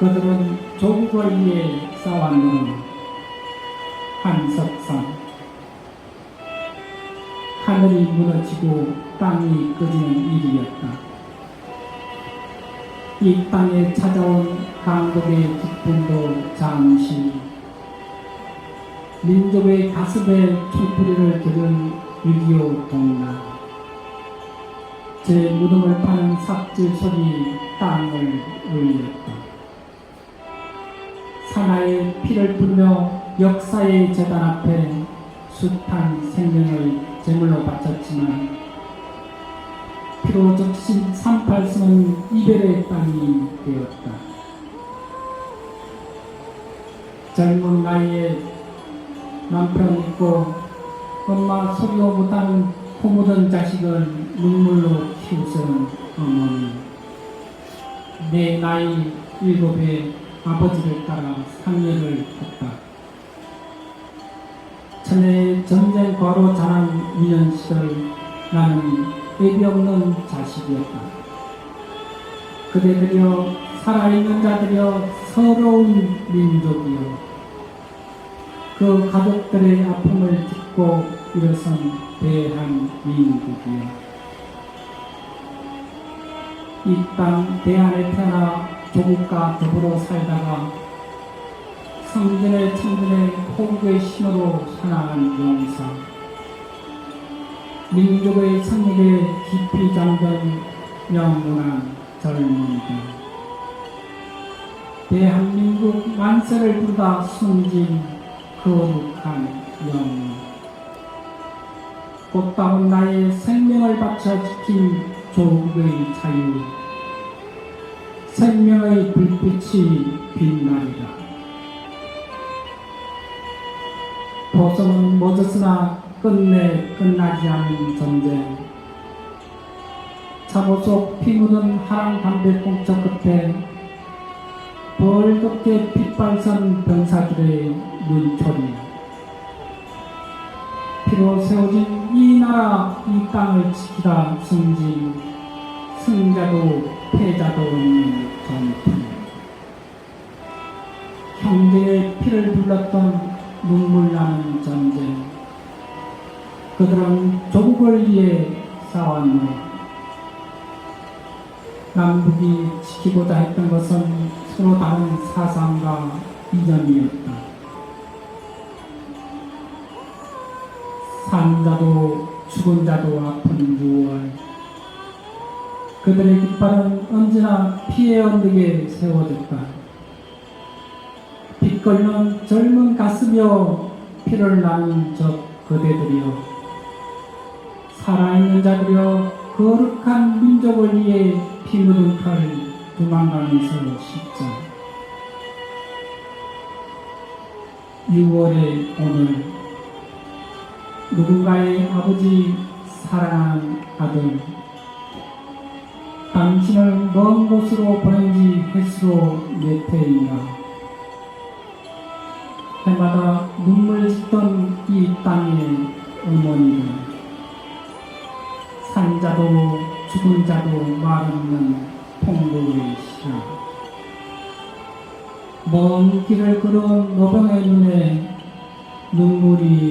그들은 조국을 위해 싸웠는 한석산 하늘이 무너지고 땅이 꺼지는 일이었다. 이 땅에 찾아온 한국의 기쁨도 잠시 민족의 가슴에 총뿌리를 기른 6.25 동란 제 무덤을 파는 삽질 소리 땅을 울렸다. 사나이의 피를 불며 역사의 재단 앞에 숱한 생명을 제물로 바쳤지만 피로 적신 38선은 이별의 땅이 되었다. 젊은 나이에 남편 있고 엄마 못하는 코 묻은 자식을 눈물로 키우는 어머니 내 나이 일곱에 아버지를 따라 상례를 했다. 전에 전쟁 과로 자란 유년 시절 나는 애비 없는 자식이었다. 그대들여 살아있는 자들여 서러운 민족이여 그 가족들의 아픔을 딛고 일어선 대한민국이여 이 땅 대한에 태어나 조국과 더불어 살다가 성전의 천전의 호국의 신으로 살아간 용사. 민족의 성역에 깊이 잠든 영원한 젊은이들. 대한민국 만세를 부르다 숨진 거룩한 영웅. 꽃다운 나의 생명을 바쳐 지킨 조국의 자유. 생명의 불빛이 빛나리라. 도성은 멎었으나 끝내 끝나지 않은 전쟁 차보 속피 묻은 하랑 담배 공처 끝에 벌겋게 핏발선 병사들의 눈초리. 피로 세워진 이 나라 이 땅을 지키다 승진 불렀던 눈물 나는 전쟁 그들은 조국을 위해 싸웠네 남북이 지키고자 했던 것은 서로 다른 사상과 이념이었다. 산 자도 죽은 자도 아픈 6월 그들의 깃발은 언제나 피해 언덕에 세워졌다. 빛걸는 젊은 가슴이여 피를 나는 적 그대들이여. 살아있는 자들이여 거룩한 민족을 위해 피 묻은 칼 도망가면서 십자. 6월의 오늘 누군가의 아버지 사랑하는 아들 당신을 먼 곳으로 보낸 지 횟수로 몇 해인가 해마다 눈물 짓던 이 땅의 어머니는 산자도 죽은 자도 말없는 통곡의 시간 먼 길을 걸은 노병의 눈에 눈물이